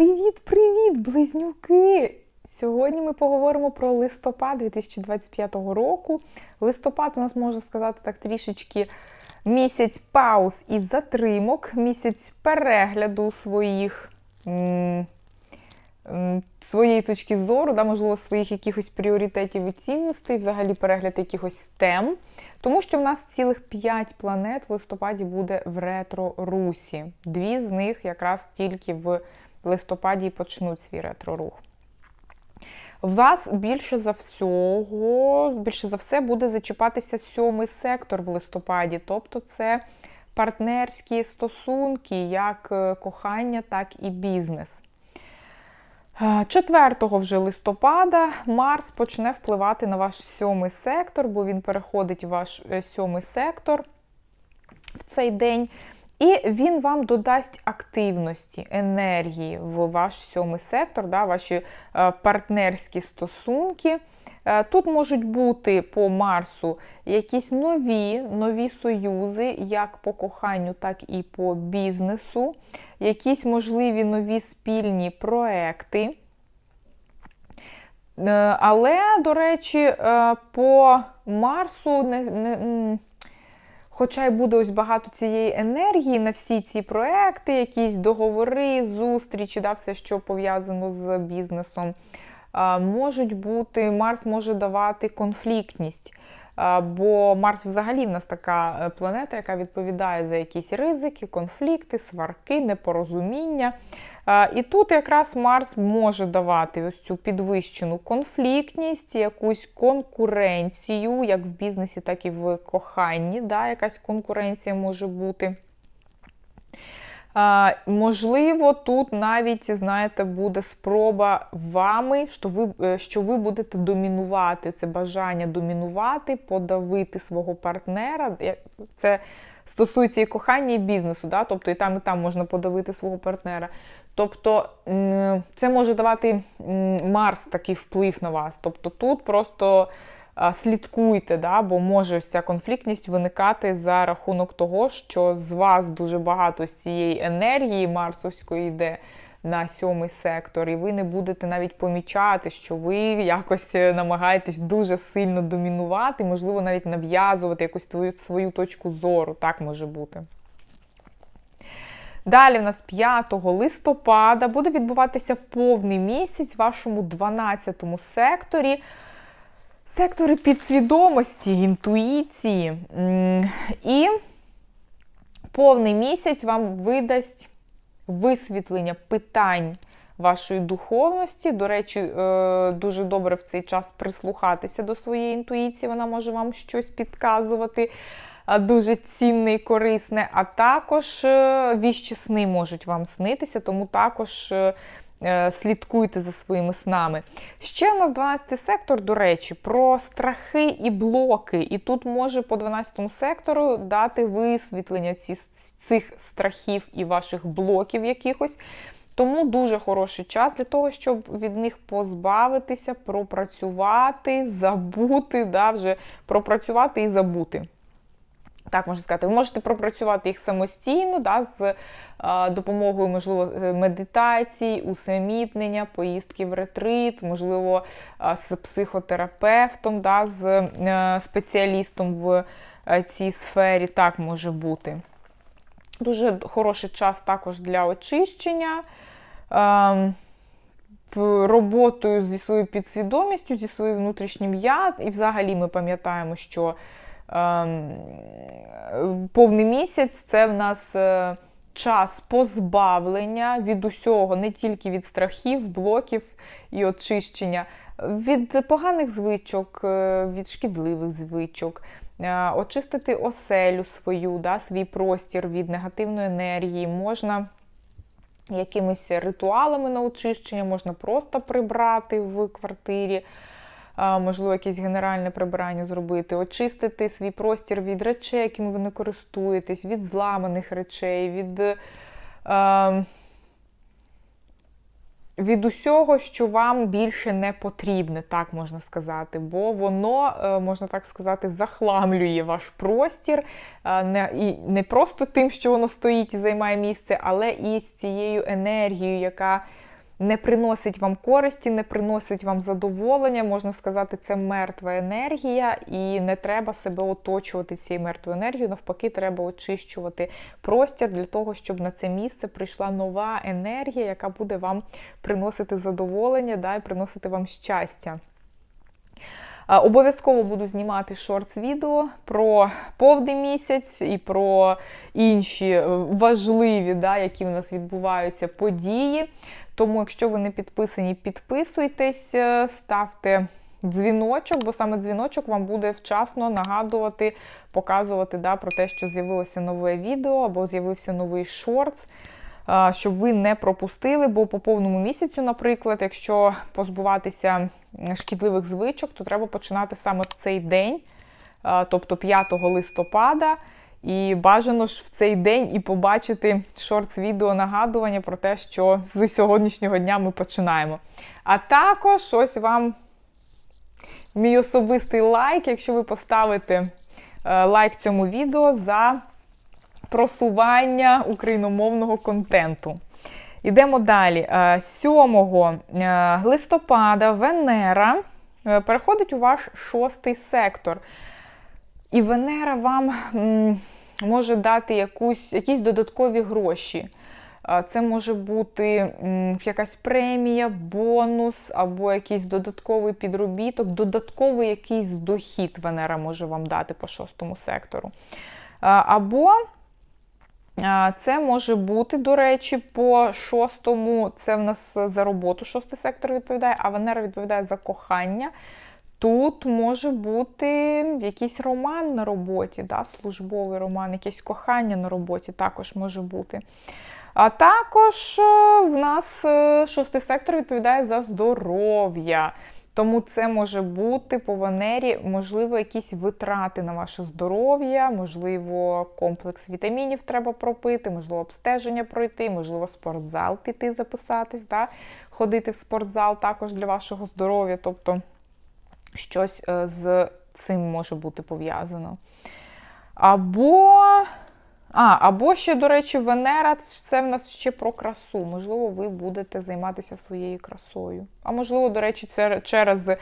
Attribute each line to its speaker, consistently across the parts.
Speaker 1: Привіт-привіт, близнюки! Сьогодні ми поговоримо про листопад 2025 року. Листопад у нас можна сказати так трішечки місяць пауз і затримок, місяць перегляду своїх. Своєї точки зору, да, можливо, своїх якихось пріоритетів і цінностей, взагалі перегляд якихось тем. Тому що в нас цілих 5 планет в листопаді буде в ретро-русі. Дві з них якраз тільки в листопаді почнуть свій ретро-рух. Вас більше за всього, більше за все буде зачіпатися сьомий сектор в листопаді, тобто це партнерські стосунки, як е, кохання, так і бізнес. Е, 4 вже листопада Марс почне впливати на ваш сьомий сектор, бо він переходить в ваш е, сьомий сектор в цей день. І він вам додасть активності, енергії в ваш сьомий сектор, да, ваші е, партнерські стосунки. Е, Тут можуть бути по Марсу якісь нові, нові союзи, як по коханню, так і по бізнесу, якісь можливі нові спільні проекти. Е, Але, до речі, по Марсу не, не, Хоча й буде ось багато цієї енергії на всі ці проекти, якісь договори, зустрічі, да, все, що пов'язано з бізнесом, можуть бути, Марс може давати конфліктність. Бо Марс взагалі в нас така е, планета, яка відповідає за якісь ризики, конфлікти, сварки, непорозуміння. І тут якраз Марс може давати ось цю підвищену конфліктність, якусь конкуренцію, як в бізнесі, так і в коханні. Да, Якась конкуренція може бути. Можливо, тут навіть, знаєте, буде спроба вами, що ви е, що ви будете домінувати, це бажання домінувати, подавити свого партнера. Це стосується і кохання, і бізнесу, да? тобто і там, і там можна подавити свого партнера. Тобто це може давати Марс такий вплив на вас. Тобто тут просто слідкуйте, да? бо може ця конфліктність виникати за рахунок того, що з вас дуже багато з цієї енергії марсовської йде на сьомий сектор, і ви не будете навіть помічати, що ви якось е, намагаєтесь дуже сильно домінувати, можливо, навіть нав'язувати якусь твою свою точку зору. Так може бути. Далі в нас 5 листопада буде відбуватися повний місяць в вашому 12 секторі. Сектори підсвідомості, інтуїції. І повний місяць вам видасть висвітлення питань вашої духовності. До речі, е, дуже добре в цей час прислухатися до своєї інтуїції, вона може вам щось підказувати. А, Дуже цінне і корисне, а також е, віщі сни можуть вам снитися, тому також е, е, слідкуйте за своїми снами. Ще у нас 12 сектор, до речі, про страхи і блоки. І тут може по 12 сектору дати висвітлення цих страхів і ваших блоків якихось. Тому дуже хороший час для того, щоб від них позбавитися, пропрацювати, забути, да, вже пропрацювати і забути. Так можна сказати, ви можете пропрацювати їх самостійно, да, з е, допомогою, можливо, е, медитацій, усамітнення, поїздки в ретрит, можливо, е, з психотерапевтом, да, з е, спеціалістом в е, цій сфері. Так може бути. Дуже хороший час також для очищення. Ем, Роботою зі своєю підсвідомістю, зі своїм внутрішнім я. І взагалі ми пам'ятаємо, що повний місяць це в нас е, час позбавлення від усього, не тільки від страхів, блоків і очищення, від поганих звичок, е, від шкідливих звичок. Е, Очистити оселю свою, да, свій простір від негативної енергії. Можна якимись ритуалами на очищення, можна просто прибрати в квартирі, можливо, якесь генеральне прибирання зробити, очистити свій простір від речей, якими ви не користуєтесь, від зламаних речей, від, е, від усього, що вам більше не потрібне, так можна сказати, бо воно, е, можна так сказати, захламлює ваш простір не, і не просто тим, що воно стоїть і займає місце, але і з цією енергією, яка не приносить вам користі, не приносить вам задоволення. Можна сказати, це мертва енергія, і не треба себе оточувати цією мертвою енергією. Навпаки, треба очищувати простір для того, щоб на це місце прийшла нова енергія, яка буде вам приносити задоволення да, і приносити вам щастя. Обов'язково буду знімати шортс-відео про повний місяць і про інші е, важливі, да, які в нас відбуваються події. Тому, якщо ви не підписані, підписуйтесь, е, ставте дзвіночок, бо саме дзвіночок вам буде вчасно нагадувати, показувати да, про те, що з'явилося нове відео або з'явився новий шортс щоб ви не пропустили, бо по повному місяцю, наприклад, якщо позбуватися шкідливих звичок, то треба починати саме в цей день, тобто 5 листопада. І бажано ж в цей день і побачити шортс-відео нагадування про те, що з сьогоднішнього дня ми починаємо. А також ось вам мій особистий лайк, якщо ви поставите е, лайк цьому відео за просування україномовного контенту. Йдемо далі. 7 е, е, листопада Венера переходить у ваш шостий сектор. І Венера вам може дати якусь, якісь додаткові гроші. Це може бути якась премія, бонус або якийсь додатковий підробіток, додатковий якийсь дохід Венера може вам дати по шостому сектору. Або це може бути, до речі, по шостому, це в нас за роботу шостий сектор відповідає, а Венера відповідає за кохання. Тут може бути якийсь роман на роботі, да, службовий роман, якесь кохання на роботі також може бути. А також е, в нас е, шостий сектор відповідає за здоров'я. Тому це може бути по Венері, можливо, якісь витрати на ваше здоров'я, можливо, комплекс вітамінів треба пропити, можливо, обстеження пройти, можливо, спортзал піти записатись, да? ходити в спортзал також для вашого здоров'я. Тобто щось е, з цим може бути пов'язано. Або а, або ще, до речі, Венера це в нас ще про красу. Можливо, ви будете займатися своєю красою. А можливо, до речі, це через е,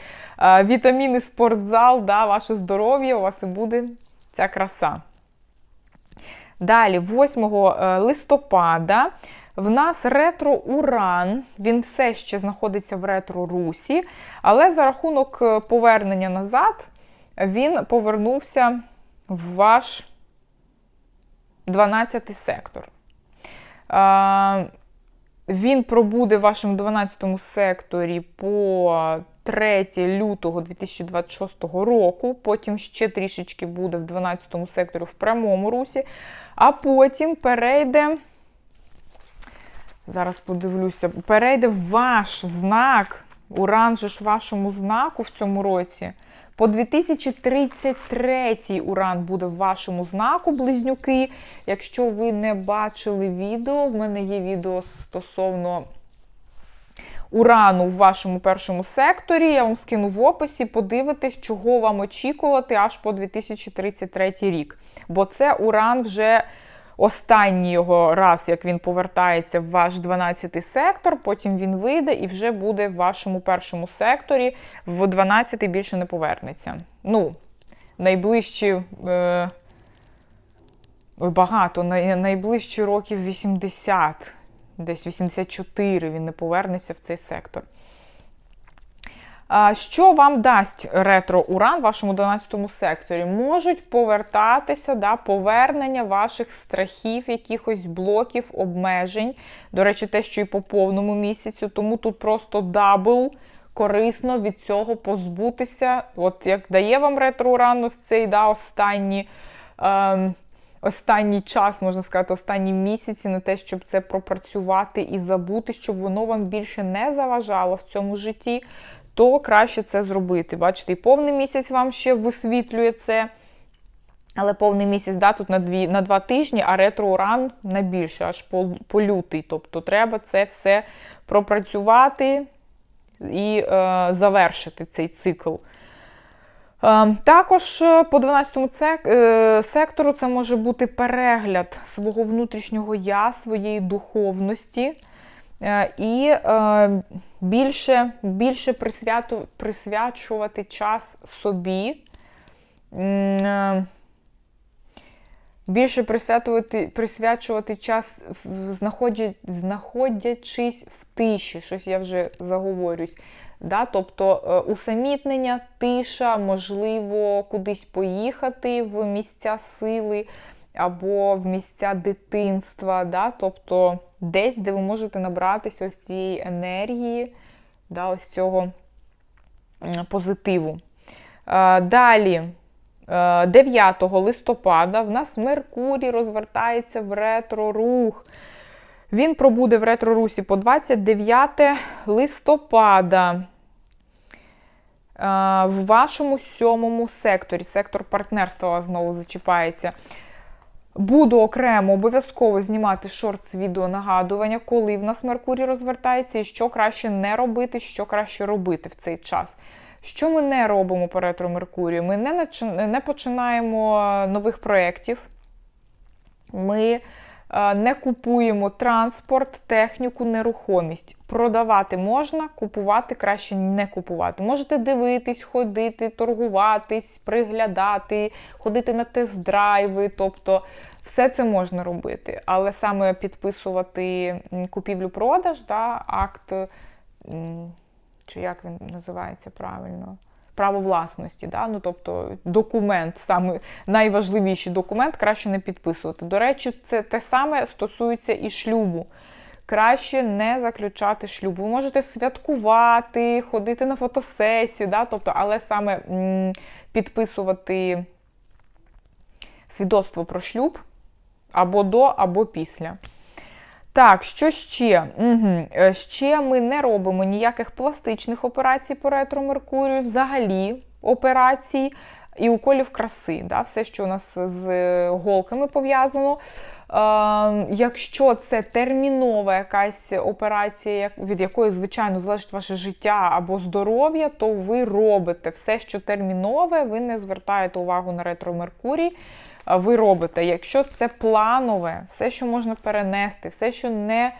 Speaker 1: вітаміни спортзал, да, ваше здоров'я, у вас і буде ця краса. Далі, 8 е, листопада, в нас ретро-уран, він все ще знаходиться в ретро-русі, але за рахунок е, повернення назад, він повернувся в ваш. 12 сектор. Він пробуде в вашому 12 секторі по 3 лютого 2026 року. Потім ще трішечки буде в 12 секторі в прямому русі, а потім перейде. Зараз подивлюся, перейде ваш знак, уран ж вашому знаку в цьому році. По 2033 уран буде в вашому знаку, близнюки. Якщо ви не бачили відео, в мене є відео стосовно урану в вашому першому секторі. Я вам скину в описі, подивитесь, чого вам очікувати аж по 2033 рік. Бо це уран вже останній його раз, як він повертається в ваш 12-й сектор, потім він вийде і вже буде в вашому першому секторі, в 12-й більше не повернеться. Ну, найближчі. Е, Багато, найближчі років 80, десь 84 він не повернеться в цей сектор. Що вам дасть ретро-уран в вашому 12 секторі? Можуть повертатися да, повернення ваших страхів, якихось блоків, обмежень. До речі, те, що і по повному місяцю, тому тут просто дабл корисно від цього позбутися. От як дає вам ретро-уран ось цей да, останній. Ем, Останній час, можна сказати, останні місяці на те, щоб це пропрацювати і забути, щоб воно вам більше не заважало в цьому житті, то краще це зробити. Бачите, і повний місяць вам ще висвітлює це. Але повний місяць да, тут на дві, на два тижні, а ретро-уран на більше, аж по, по лютий. Тобто треба це все пропрацювати і е, завершити цей цикл. Е, також е, по 12 сек, е, сектору це може бути перегляд свого внутрішнього я, своєї духовності. Е, І е, більше більше присвяту, присвячувати час собі, е, більше присвятувати, присвячувати час, знаходячись в тиші, щось я вже заговорюсь. Да? Тобто усамітнення, тиша, можливо, кудись поїхати в місця сили або в місця дитинства, да? тобто десь, де ви можете набратися ось цієї енергії, да? ось цього позитиву. Е, Далі, е, 9 листопада, в нас Меркурій розвертається в ретро-рух. Він пробуде в ретро-русі по 29 листопада. Е, В вашому сьомому секторі, сектор партнерства знову зачіпається. Буду окремо обов'язково знімати шорт з відео нагадування, коли в нас Меркурій розвертається, і що краще не робити, що краще робити в цей час. Що ми не робимо по ретро Меркурію? Ми не, не починаємо нових проєктів. Ми не купуємо транспорт, техніку, нерухомість. Продавати можна, купувати краще не купувати. Можете дивитись, ходити, торгуватись, приглядати, ходити на тест-драйви. Тобто все це можна робити. Але саме підписувати купівлю-продаж, да, акт, чи як він називається правильно? Право власності, да? ну, тобто документ, саме найважливіший документ, краще не підписувати. До речі, це те саме стосується і шлюбу. Краще не заключати шлюб. Ви можете святкувати, ходити на фотосесію, да? тобто, але саме підписувати свідоцтво про шлюб або до, або після. Так, що ще? Угу. Ще ми не робимо ніяких пластичних операцій по ретро Меркурію, взагалі операцій і уколів краси. Да? Все, що у нас з е, голками пов'язано. Е, якщо це термінова якась операція, від якої, звичайно, залежить ваше життя або здоров'я, то ви робите все, що термінове, ви не звертаєте увагу на ретро Меркурій а, ви робите. Якщо це планове, все, що можна перенести, все, що не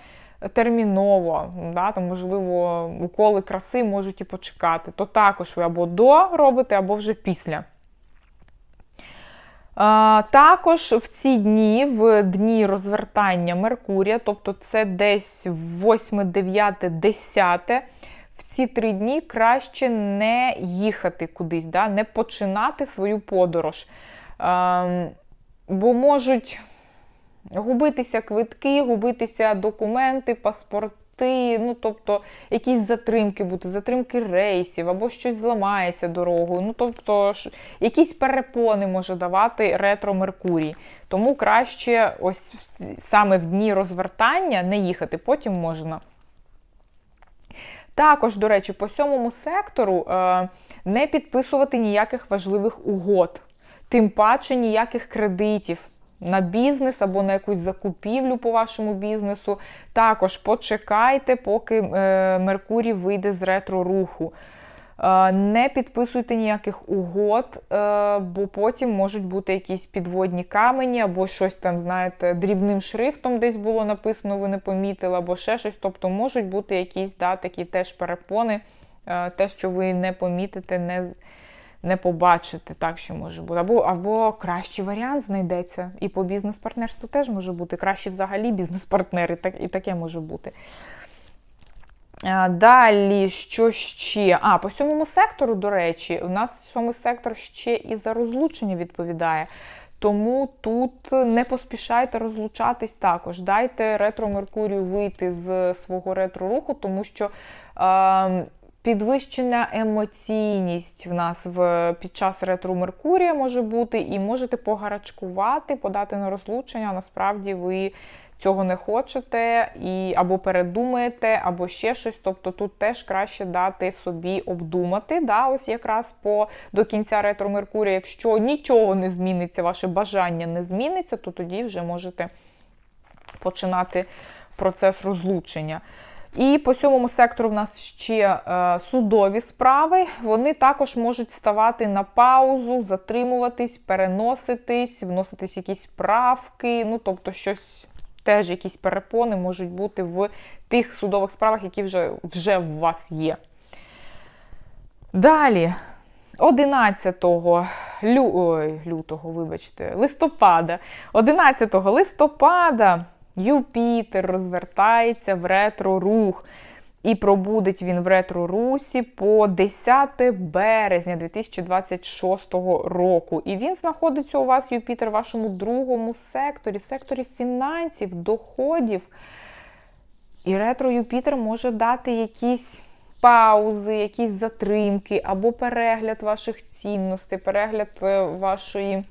Speaker 1: терміново, да, там, можливо, уколи краси можуть і почекати, то також ви або до робите, або вже після. Також в ці дні, в дні розвертання Меркурія, тобто це десь 8, 9, 10, в ці три дні краще не їхати кудись, да, не починати свою подорож. Бо можуть губитися квитки, губитися документи, паспорти, ну тобто якісь затримки бути, затримки рейсів, або щось зламається дорогою. Ну тобто якісь перепони може давати ретро Меркурій. Тому краще ось саме в дні розвертання не їхати, потім можна. Також, до речі, по сьомому сектору е, не підписувати ніяких важливих угод, тим паче ніяких кредитів на бізнес або на якусь закупівлю по вашому бізнесу. Також почекайте, поки е, Меркурій вийде з ретро-руху. Е, Не підписуйте ніяких угод, е, бо потім можуть бути якісь підводні камені, або щось там, знаєте, дрібним шрифтом десь було написано, ви не помітили, або ще щось. Тобто можуть бути якісь да, такі теж перепони, те, що ви не помітите, не, не побачите, так що може бути. Або, або кращий варіант знайдеться. І по бізнес-партнерству теж може бути. Краще взагалі бізнес-партнер, і, так, і таке може бути. Далі, що ще? А, по сьомому сектору, до речі, у нас сьомий сектор ще і за розлучення відповідає. Тому тут не поспішайте розлучатись також. Дайте ретро Меркурію вийти з свого ретро-руху, тому що е, підвищена емоційність в нас в, під час ретро Меркурія може бути, і можете погарачкувати, подати на розлучення. Насправді ви цього не хочете, і або передумаєте, або ще щось. Тобто тут теж краще дати собі обдумати, да, ось якраз по до кінця ретро Меркурія. Якщо нічого не зміниться, ваше бажання не зміниться, то тоді вже можете починати процес розлучення. І по сьомому сектору в нас ще е, судові справи. Вони також можуть ставати на паузу, затримуватись, переноситись, вноситись якісь правки, ну тобто щось теж якісь перепони можуть бути в тих судових справах, які вже, вже в вас є. Далі, 11 лю... Ой, лютого, вибачте, листопада. 11 листопада Юпітер розвертається в ретро-рух. І пробудить він в ретро-русі по 10 березня 2026 року. І він знаходиться у вас, Юпітер, в вашому другому секторі, секторі фінансів, доходів. І ретро-Юпітер може дати якісь паузи, якісь затримки, або перегляд ваших цінностей, перегляд е, вашої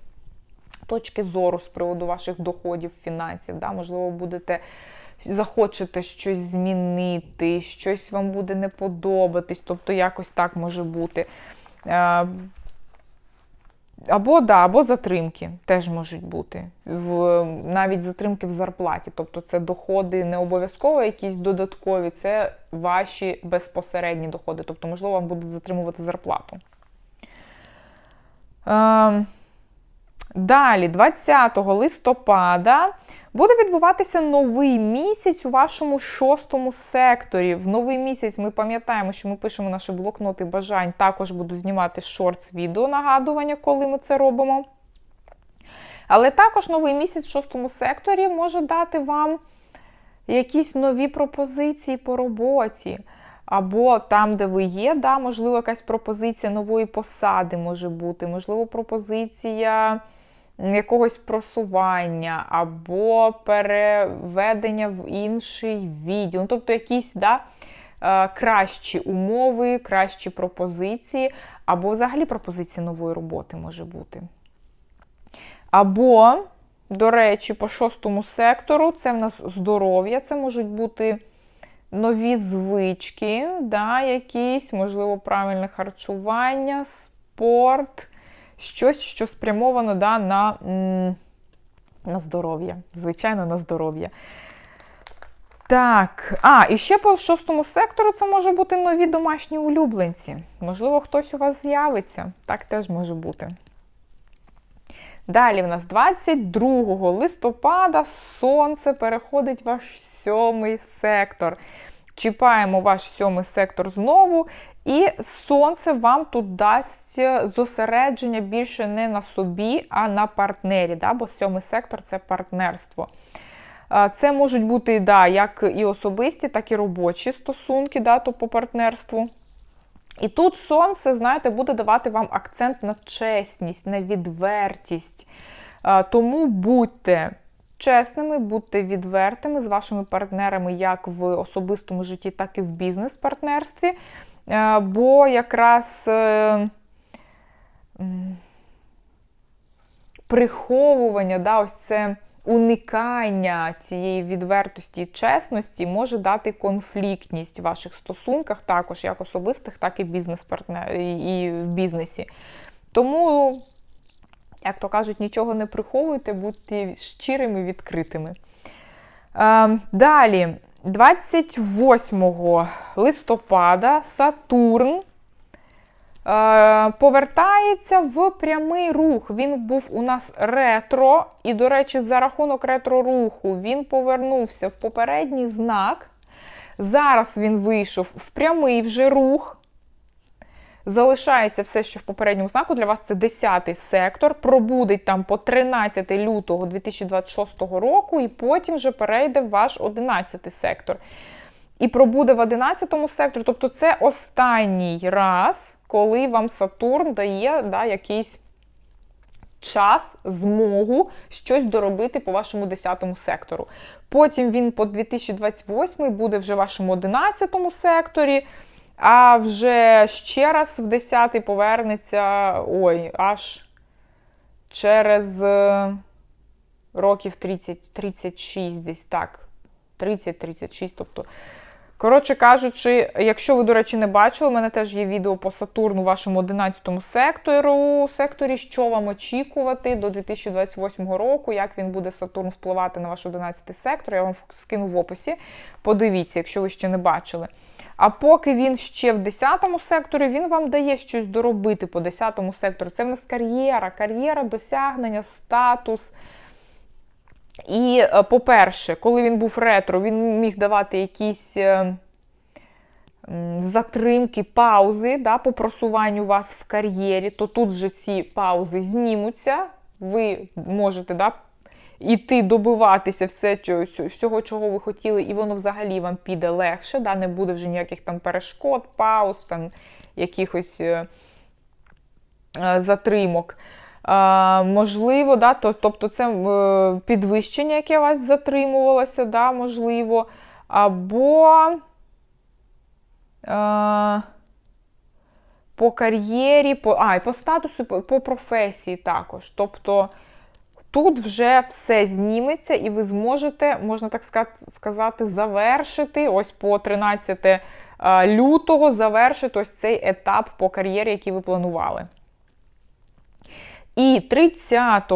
Speaker 1: точки зору з приводу ваших доходів, фінансів. Да? Можливо, будете захочете щось змінити, щось вам буде не подобатись, тобто якось так може бути. Е, або да, або затримки теж можуть бути. В, Навіть затримки в зарплаті. Тобто це доходи не обов'язково якісь додаткові, це ваші безпосередні доходи. Тобто, можливо, вам будуть затримувати зарплату. Е, Далі, 20 листопада, буде відбуватися новий місяць у вашому шостому секторі. В новий місяць ми пам'ятаємо, що ми пишемо наші блокноти бажань. Також буду знімати шортс-відео нагадування, коли ми це робимо. Але також новий місяць в шостому секторі може дати вам якісь нові пропозиції по роботі. Або там, де ви є, да, можливо, якась пропозиція нової посади може бути, можливо, пропозиція якогось просування, або переведення в інший відділ. Ну, Тобто якісь да, е, кращі умови, кращі пропозиції, або взагалі пропозиція нової роботи може бути. Або, до речі, по шостому сектору це в нас здоров'я, це можуть бути нові звички, да, якісь, можливо, правильне харчування, спорт щось, що спрямовано да, на, на здоров'я. Звичайно, на здоров'я. Так, а, і ще по шостому сектору це може бути нові домашні улюбленці. Можливо, хтось у вас з'явиться. Так теж може бути. Далі в нас 22 листопада сонце переходить в ваш сьомий сектор. Чіпаємо ваш сьомий сектор знову і сонце вам тут дасть зосередження більше не на собі, а на партнері. Да? Бо сьомий сектор це партнерство. Це можуть бути да, як і особисті, так і робочі стосунки да, то по партнерству. І тут сонце, знаєте, буде давати вам акцент на чесність, на відвертість. Тому будьте чесними, будьте відвертими з вашими партнерами як в особистому житті, так і в бізнес-партнерстві. Е, бо якраз е, приховування, да, ось це уникання цієї відвертості і чесності може дати конфліктність в ваших стосунках, також як особистих, так і і в бізнесі. Тому, як то кажуть, нічого не приховуйте, будьте щирими, відкритими. Ем, далі. 28 листопада Сатурн е, повертається в прямий рух. Він був у нас ретро, і, до речі, за рахунок ретро-руху він повернувся в попередній знак. Зараз він вийшов в прямий вже рух. Залишається все, що в попередньому знаку для вас це 10 сектор, пробудить там по 13 лютого 2026 року, і потім вже перейде в ваш 11 сектор. І пробуде в 11 секторі. Тобто це останній раз, коли вам Сатурн дає да, якийсь час, змогу щось доробити по вашому 10 сектору. Потім він по 2028 буде вже в вашому 11 секторі. А вже ще раз в 10-й повернеться ой, аж через е, років 30-36, десь так. 30-36. тобто, Коротше кажучи, якщо ви, до речі, не бачили, у мене теж є відео по Сатурну, вашому 11 сектору, секторі, що вам очікувати до 2028 року, як він буде Сатурн впливати на ваш 11 сектор. Я вам скину в описі. Подивіться, якщо ви ще не бачили. А поки він ще в 10 секторі, він вам дає щось доробити по 10 сектору. Це в нас кар'єра, кар'єра, досягнення, статус. І, е, по-перше, коли він був ретро, він міг давати якісь е, затримки, паузи да, по просуванню вас в кар'єрі, то тут же ці паузи знімуться. Ви можете да, іти добиватися все, чого- всього, чого ви хотіли, і воно взагалі вам піде легше. Да, Не буде вже ніяких там перешкод, пауз, там, якихось е, е, затримок. Можливо, да, то, тобто це е, підвищення, яке вас затримувалося, да, можливо, або е, по кар'єрі, по, а, і по статусу, по, по професії також. Тобто тут вже все зніметься, і ви зможете, можна так сказати, завершити ось по 13 е, лютого, завершити ось цей етап по кар'єрі, який ви планували. І 30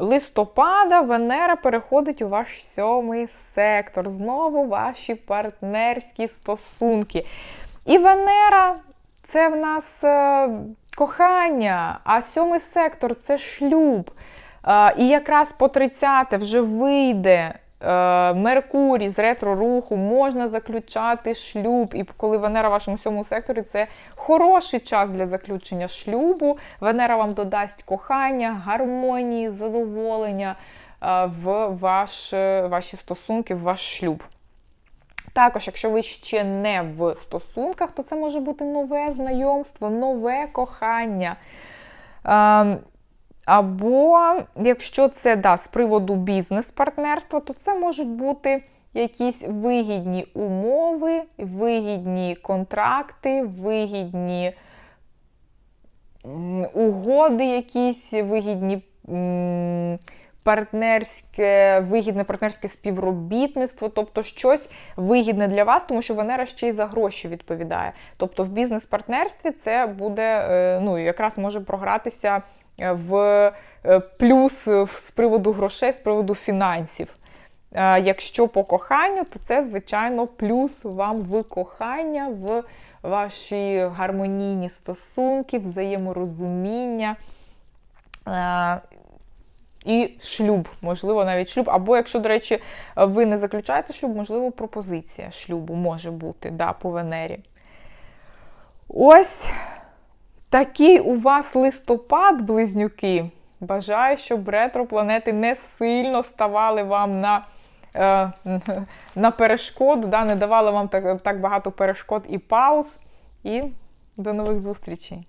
Speaker 1: листопада Венера переходить у ваш сьомий сектор. Знову ваші партнерські стосунки. І Венера це в нас е, кохання, а сьомий сектор це шлюб. І якраз по 30 вже вийде е, Меркурій з ретро-руху, можна заключати шлюб. І коли Венера в вашому сьомому секторі, це хороший час для заключення шлюбу. Венера вам додасть кохання, гармонії, задоволення е, в ваш, е, ваші стосунки, в ваш шлюб. Також, якщо ви ще не в стосунках, то це може бути нове знайомство, нове кохання. Або якщо це да, з приводу бізнес-партнерства, то це можуть бути якісь вигідні умови, вигідні контракти, вигідні угоди, якісь вигідні. Партнерське, вигідне партнерське співробітництво, тобто щось вигідне для вас, тому що Венера ще й за гроші відповідає. Тобто в бізнес-партнерстві це буде, е, ну, якраз може програтися в е, плюс з приводу грошей, з приводу фінансів. Е, Якщо по коханню, то це, звичайно, плюс вам в кохання, в ваші гармонійні стосунки, взаєморозуміння. Е, І шлюб, можливо, навіть шлюб. Або, якщо, до речі, ви не заключаєте шлюб, можливо, пропозиція шлюбу може бути да, по Венері. Ось такий у вас листопад, близнюки. Бажаю, щоб ретропланети не сильно ставали вам на е, на перешкоду, да, не давали вам так, так багато перешкод і пауз. І до нових зустрічей!